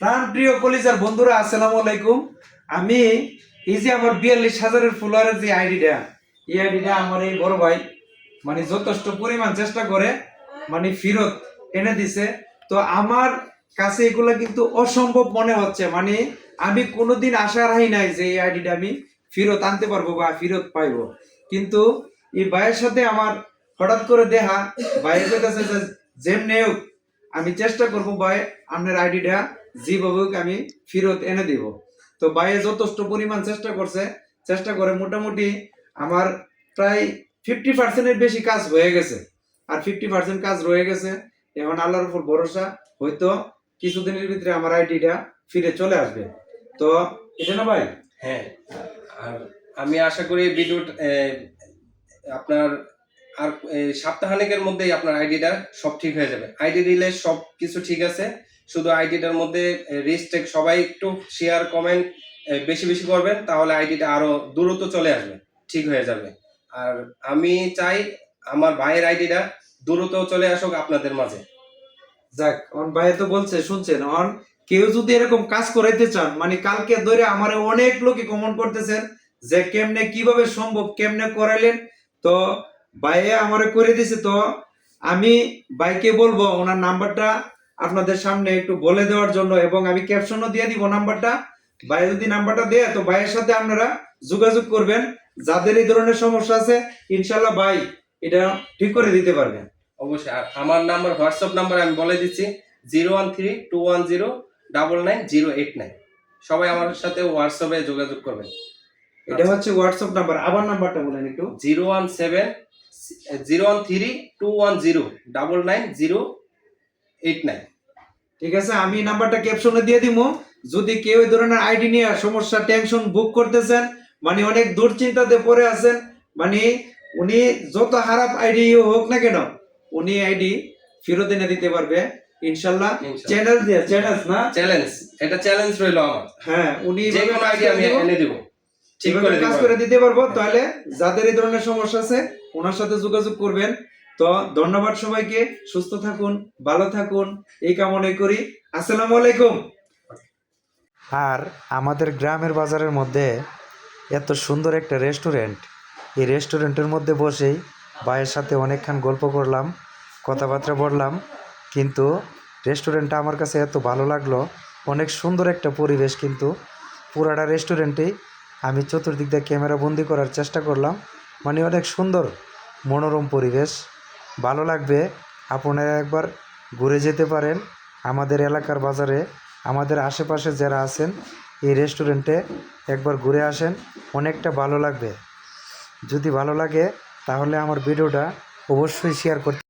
প্রাণ প্রিয় কলিজার বন্ধুরা, আসসালামু আলাইকুম। আমি এই যে আমার বিয়াল্লিশ হাজারের ফলোয়ারের যে আইডিটা এই আইডিটা আমার এই বড় ভাই মানে যথেষ্ট পরিমাণ চেষ্টা করে মানে ফেরত এনে দিছে। তো আমার কাছে এগুলো কিন্তু অসম্ভব মনে হচ্ছে মানে আমি কোনোদিন আশা রাখি নাই যে এই আইডিটা আমি ফিরত আনতে পারব বা ফিরত পাইবো। কিন্তু এই ভাইয়ের সাথে আমার হঠাৎ করে দেখা, ভাইয়ের কাছে যেমনি আমি চেষ্টা করব ভাই, আপনার আইডিটা যেভাবে আমি ফেরত এনে দিব। তো ভাইয়ে যথেষ্ট পরিমাণ চেষ্টা করছে। চেষ্টা করে মোটামুটি আমার প্রায় ফিফটি পার্সেন্টের বেশি কাজ হয়ে গেছে। আর ফিফটি পার্সেন্ট কাজ রয়ে গেছে। এখন আল্লাহর উপর ভরসা, হয়তো কিছুদিনের ভিতরে আমার আইডিটা ফিরে চলে আসবে। তো, এটা না ভাই? হ্যাঁ আর আমি আশা করি ভিডিও আপনার আর সপ্তাহানিকের মধ্যেই আপনার আইডিটা সব ঠিক হয়ে যাবে। আইডি দিলে সব কিছু ঠিক আছে, শুধু আইডিটার মধ্যে রিস্টেক সবাই একটু শেয়ার কমেন্ট বেশি বেশি করবেন, তাহলে আইডিটা আরও দ্রুত চলে আসবে, ঠিক হয়ে যাবে। আর আমি চাই আমার ভাইয়ের আইডিটা দ্রুত চলে আসুক আপনাদের মাঝে। যাক অন ভাই তো বলছে, শুনছেন, অন, কেউ যদি এরকম কাজ করাইতে চান মানে কালকে ধরে আমার অনেক লোকই কমেন্ট করতেছেন যে কেমনে কীভাবে সম্ভব, কেমনে করাইলেন, তো ভাইয়ে আমারে করে দিছে তো আমি ভাইকে বলব ওনার নাম্বারটা আপনাদের সামনে একটু বলে দেওয়ার জন্য এবং আমি ক্যাপশনও দিয়ে দিব নাম্বারটা। ভাই যদি নাম্বারটা দেয় তো ভাইয়ের সাথে আপনারা যোগাযোগ করবেন। যাদের এই ধরনের সমস্যা আছে ইনশাল্লাহ ভাই এটা ঠিক করে দিতে পারবেন। অবশ্যই আর আমার নাম্বার হোয়াটসঅ্যাপ নাম্বার আমি বলে দিচ্ছি zero one three two one zero double nine zero eight nine. সবাই আমার সাথে হোয়াটসঅ্যাপে যোগাযোগ করবেন। এটা হচ্ছে হোয়াটসঅ্যাপ নাম্বার আবার নাম্বারটা বলেন একটু। Zero one seven zero one three two one zero double nine zero eight nine ঠিক আছে আমি নাম্বারটা ক্যাপশনে দিয়ে দিব যদি কেউ এই ধরনের আইডি নিয়ে সমস্যা টেনশন বুক করতেছেন মানে অনেক দুশ্চিন্তাতে পড়ে আছেন মানে উনি যত খারাপ আইডি হোক না কেন উনি আইডি ফেরত এনে দিতে পারবে ইনশাল্লাহ। চ্যানেল দিয়ে চ্যানেল না? চ্যালেঞ্জ এটা চ্যালেঞ্জ রইল আমার। হ্যাঁ উনি যে কোনো আইডি আমি এনে দিব। ঠিক এভাবে করে কাজ করে দিতে পারব তাহলে যাদের এই ধরনের সমস্যা আছে ওনার সাথে যোগাযোগ করবেন। তো ধন্যবাদ সবাইকে সুস্থ থাকুন ভালো থাকুন এই কামনাই করি। আসসালামু আলাইকুম। আর আমাদের গ্রামের বাজারের মধ্যে এত সুন্দর একটা রেস্টুরেন্ট। এই রেস্টুরেন্টের মধ্যে বসেই ভাইয়ের সাথে অনেকক্ষণ গল্প করলাম কথাবার্তা বললাম কিন্তু রেস্টুরেন্টটা আমার কাছে এত ভালো লাগল। অনেক সুন্দর একটা পরিবেশ কিন্তু পুরাটা রেস্টুরেন্টেই আমি চতুর্দিক দিয়ে ক্যামেরা বন্দি করার চেষ্টা করলাম। মানে অনেক সুন্দর, মনোরম পরিবেশ। ভালো লাগবে, আপনারা একবার ঘুরে যেতে পারেন আমাদের এলাকার বাজারে। আমাদের আশেপাশে যারা আছেন, এই রেস্টুরেন্টে একবার ঘুরে আসেন, অনেকটা ভালো লাগবে। যদি ভালো লাগে, তাহলে আমার ভিডিওটা অবশ্যই শেয়ার করতে